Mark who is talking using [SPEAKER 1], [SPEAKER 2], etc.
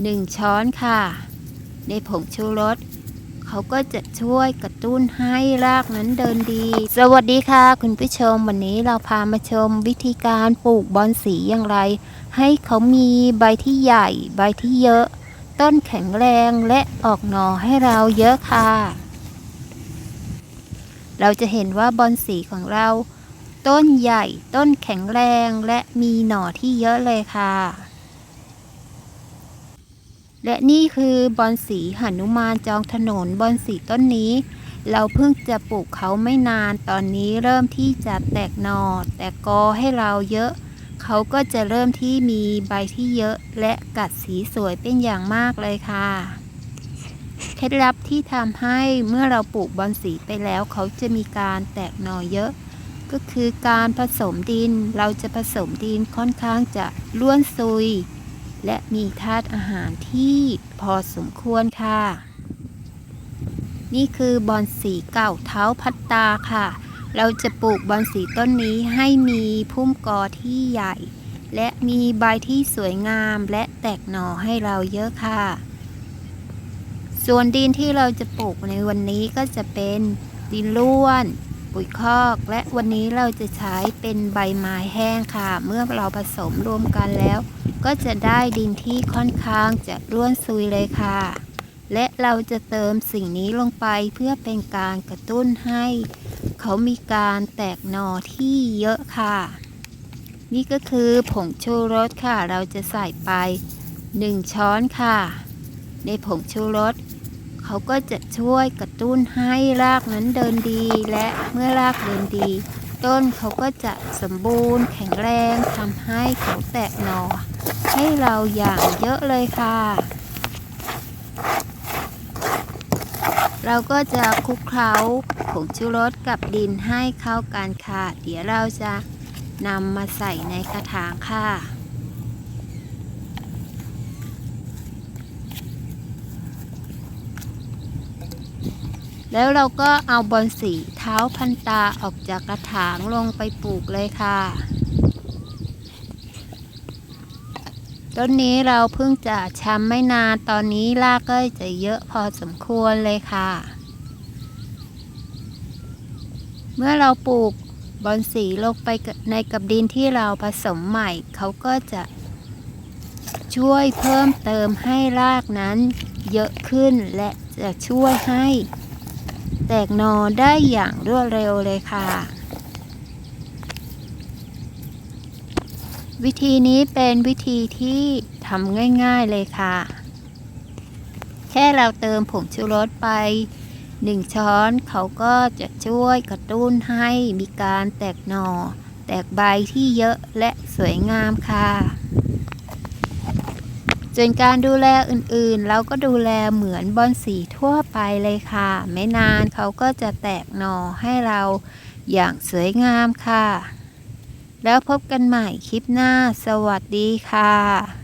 [SPEAKER 1] 1 ช้อนค่ะ ในผงชูรสเขาก็จะช่วยกระตุ้นให้รากนั้นเดินดี สวัสดีค่ะ คุณผู้ชมวันนี้เราพามาชมวิธีการปลูกบอนสีอย่างไร ให้เขามีใบที่ใหญ่ใบที่เยอะ ต้นแข็งแรงและออกหน่อให้เราเยอะค่ะ เราจะเห็นว่าบอนสีของเรา ต้นใหญ่ต้นแข็งแรงและมีหน่อที่เยอะเลยค่ะ และนี่คือบอนสีหนุมานจองถนนบอนสีต้นนี้ เราเพิ่งจะปลูกเขาไม่นานตอนนี้เริ่มที่จะแตกหนอแตกกอให้เราเยอะ เขาก็จะเริ่มที่มีใบที่เยอะและกัดสีสวยเป็นอย่างมากเลยค่ะ เคล็ดลับที่ทำให้เมื่อเราปลูกบอนสีไปแล้วเขาจะมีการแตกหน่อเยอะ ก็คือการผสมดินเราจะผสมดินค่อนข้างจะล้วนซุย และมีธาตุอาหารที่พอสมควรค่ะ นี่คือบอนสีเก่าเท้าพัตตาค่ะ เราจะปลูกบอนสีต้นนี้ให้มีพุ่มกอที่ใหญ่ และมีใบที่สวยงามและแตกหน่อให้เราเยอะค่ะ ส่วนดินที่เราจะปลูกในวันนี้ก็จะเป็นดินล้วนปุ๋ยคอกและวันนี้เราจะใช้เป็นใบไม้แห้งค่ะ เมื่อเราผสมรวมกันแล้ว ก็จะได้ดินที่ค่อนข้างจะร่วนซุยเลยค่ะ และเราจะเติมสิ่งนี้ลงไปเพื่อเป็นการกระตุ้นให้ เขามีการแตกหน่อที่เยอะค่ะ นี่ก็คือผงชูรสค่ะ เราจะใส่ไป 1 ช้อนค่ะ ในผงชูรสเขาก็จะช่วยกระตุ้นให้รากนั้นเดินดีและเมื่อรากเดินดี ต้นเขาก็จะสมบูรณ์แข็งแรงทำให้เขาแตกหน่อ ให้เราอย่างเยอะเลยค่ะ เราก็จะคลุกเคล้าผงชูรสกับดินให้เข้ากันค่ะ เดี๋ยวเราจะนำมาใส่ในกระถางค่ะ แล้วเราก็เอาบอนสีเท้าพันตาออกจากกระถางลงไปปลูกเลยค่ะ ต้นนี้เราเพิ่งจะช้ำไม่นานตอนนี้รากก็จะเยอะพอสมควรเลยค่ะ เมื่อเราปลูกบอนสีลงไปในกับดินที่เราผสมใหม่ เขาก็จะช่วยเพิ่มเติมให้รากนั้นเยอะขึ้นและจะช่วยให้ ตกหนอได้อย่างรวดเร็วเลยค่ะ วิธีนี้เป็นวิธีที่ทำง่ายๆเลยค่ะ แค่เราเติมผงชูรสไป1ช้อนเขาก็จะช่วยกระตุ้นให้มีการแตกหนอ่อ แตกใบที่เยอะและสวยงามค่ะ ส่วนการดูแลอื่นๆ เราก็ดูแลเหมือนบอนสีทั่วไปเลยค่ะ ไม่นานเขาก็จะแตกหน่อให้เราอย่างสวยงามค่ะ แล้วพบกันใหม่คลิปหน้า สวัสดีค่ะ